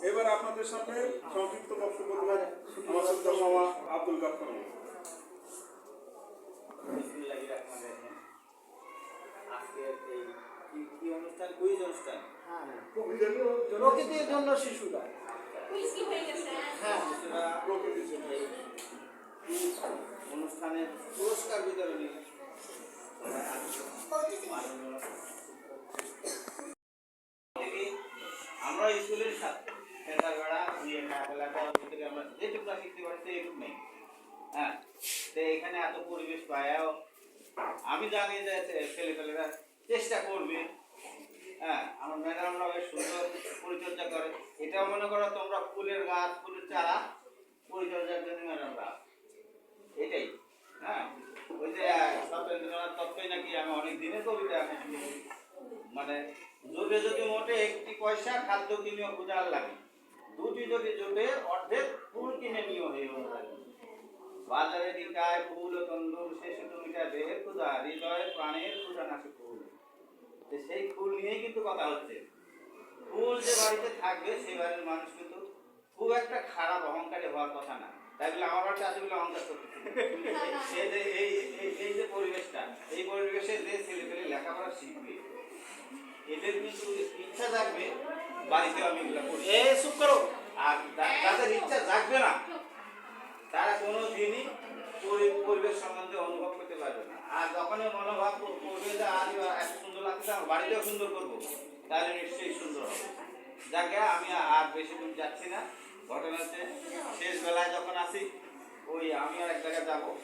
এবার আপনাদের সামনে সংক্ষিপ্ত বক্তব্য দেবেন আমার শ্রদ্ধা মামা আব্দুল গাফর মামা। বিসমিল্লাহির রহমানির আজকের এই কি কি অনুষ্ঠান? কুইজ অনুষ্ঠান? হ্যাঁ প্রকৃতির জন্য শিশুরা কুইজ কি হয়ে। হ্যাঁ। প্রকৃতির জন্য। অনুষ্ঠানের পুরস্কার বিতরণী সবাই আসছে। মাননীয় এখানে এত পরিবেশ পায়াও আমি জানি যে ছেলেপেলেরা চেষ্টা করবে হ্যাঁ আমার ম্যাডামরা বেশ সুন্দর পরিচর্যা করে এটাও মনে করো তোমরা ফুলের গাছ ফুলের চারা পরিচর্যার জন্য ম্যাডামরা এটাই হ্যাঁ ওই যে সত্যেন্দ্রনাথ তত্ত্বই নাকি আমি অনেক দিনের কবিতা মানে যোগে যদি মোটে একটি পয়সা খাদ্য কিনেও ক্ষুদার লাগে দুটি যদি জোটে অর্ধেক ফুল কিনে নিও হে বাজারে টিকায় ফুল ও তন্দুর শেষ তুমিটা দেহের ক্ষুদা হৃদয়ের প্রাণের ক্ষুদা নাশে ফুল। সেই ফুল নিয়েই কিন্তু কথা হচ্ছে। ফুল যে বাড়িতে থাকবে, সেই বাড়ির মানুষ কিন্তু খুব একটা খারাপ অহংকারী হওয়ার কথা না। তাই বলে আমার বাড়িতে আছে বলে অহংকার করতেছে সে যে এই, এই- যে পরিবেশটা, এই পরিবেশে যে ছেলে পেলে লেখাপড়া শিখবে, এদের কিন্তু ইচ্ছা থাকবে বাড়িতে আমি এগুলো করি। এ চুপ করো। আর যাদের ইচ্ছা জাগবে না তারা কোনো দিনই পরিবেশ সম্বন্ধে অনুভব করতে পারবে না। আর যখনই মনোভাব কর- করবে যে আজ এত সুন্দর লাগছে আমার বাড়িতেও সুন্দর করব তাহলে নিশ্চয়ই সুন্দর হবে। যাকে আমি আর বেশি দূর যাচ্ছি না। ঘটনা হচ্ছে শেষ যখন আসি ওই আমি আর এক জায়গায় যাব।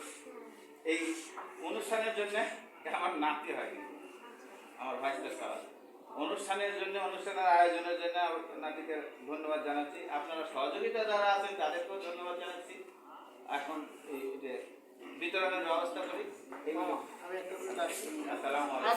এই অনুষ্ঠানের জন্য আমার নাতি হয়। কিন্তু আমার ভাইসটা সারা অনুষ্ঠানের জন্য অনুষ্ঠানের আয়োজনের জন্য নাটিকে ধন্যবাদ জানাচ্ছি। আপনারা সহযোগিতা যারা আছেন তাদেরকেও ধন্যবাদ জানাচ্ছি। এখন এই যে বিতরণের ব্যবস্থা করি। এবং আসসালামু আলাইকুম।